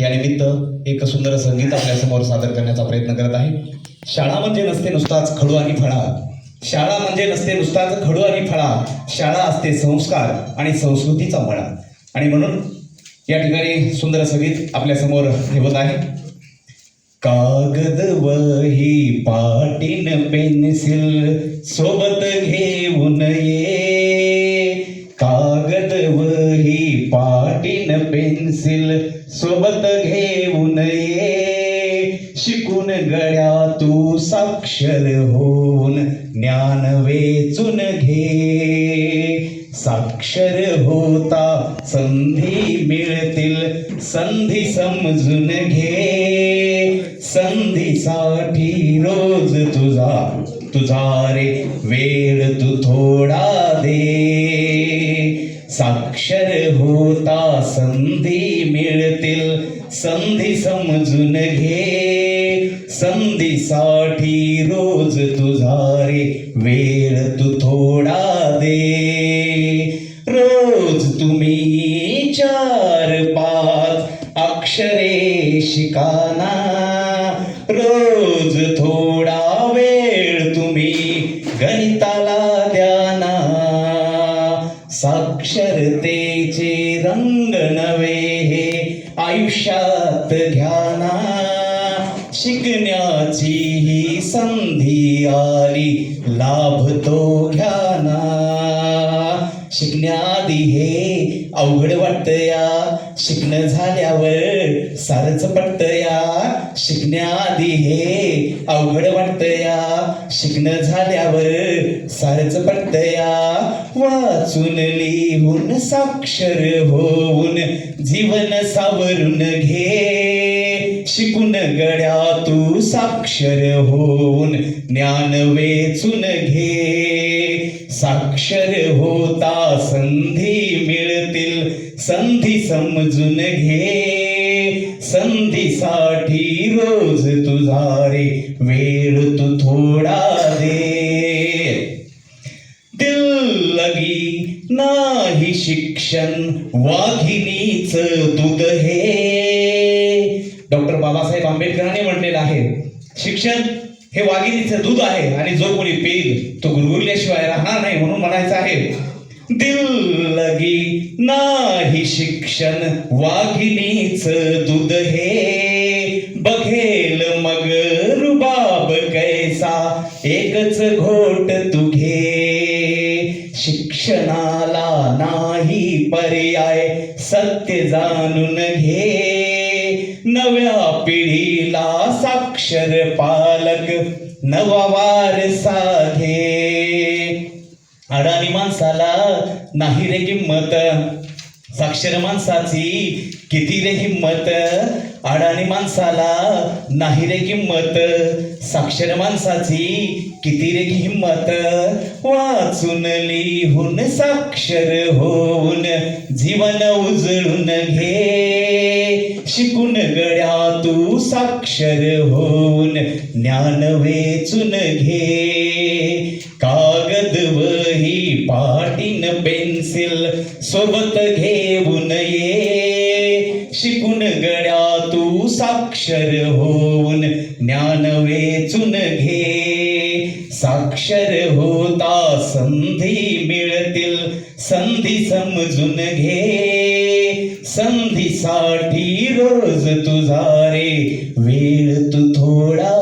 यानिमित्त एक सुंदर संगीत आपल्यासमोर सादर करण्याचा प्रयत्न करत आहे. शाळा म्हणजे नसते नुसताच खडू आणि फळा. शाळा म्हणजे नसते नुसताच खडू आणि फळा. शाळा असते संस्कार आणि संस्कृतीचा मळा. आणि म्हणून या ठिकाणी सुंदर संगीत आपल्यासमोर ठेवत आहे. कागद वही पाटीन पेन्सिल सोबत घे पेन्सिल सोबत घेऊन ये. शिकून गळ्या तू साक्षर होऊन ज्ञान वेचून घे. साक्षर होता संधी मिळतील संधी समजून घे. संधीसाठी रोज तुझा तुझा रे वेळ तू थोडा घे. संधीसाठी रोज तुझा रे वेळ तू थोडा दे. रोज तुम्ही चार पाच अक्षरे शिकाना. रोज थोडा वेळ तुम्ही गणिताला द्याना. साक्षरतेचे रंग नवे हे आयुष्यात ध्याना शिकण्याची ही संधी आली. लाभ तो घ्याना शिकण्याआधी हे अवघड वाटत या. शिकणं झाल्यावर सारच पटत या. शिकण्याआधी हे अवघड वाटत या. शिकणं झाल्यावर सारच पटत या. वाचून लिहून साक्षर होऊन जीवन सावरून घे. शिकून गड्या तू साक्षर होऊन ज्ञान वेचून घे. साक्षर होता संधी मिळतील संधी समजून घे. संधीसाठी रोज तुझा रे वेळ तू थोडा दे. दिल लगी नाही शिक्षण वाघिणीच दूध हे. डॉक्टर बाबासाहेब आंबेडकरांनी म्हटलेलं आहे शिक्षण हे वाघिणीचं दूध आहे आणि जो कोणी पेल तो गुरगुरल्याशिवाय राहणार नाही म्हणून म्हणायचं आहे. दिल लगी नाही शिक्षण वाघिणीच दूध हे. बघेल मग रुबाब कैसा एकच घोट तू शिक्षणाला नाही पर्याय सत्य जाणून घे. नव्या पिढीला साक्षर पालक नवा वारसा घे अडाणी माणसाला नाही रे किंमत. साक्षर माणसाची किती रे हिंमत. अडाणी माणसाला नाही रे किंमत. साक्षर माणसाची किती रे हिंमत. वाचून लिहून साक्षर होऊन जीवन उजळून घे. शिकून गड्या तू साक्षर होऊन ज्ञान वेचून घे. कागद वही पाटीन पेन्सिल सोबत घेऊन ये. शिकून गड्या तू साक्षर होऊन ज्ञान वेचून घे. साक्षर होता संधी मिळतील संधी समजून घे. संधीसाठी रोज तुझा रे वेळ तू थोडा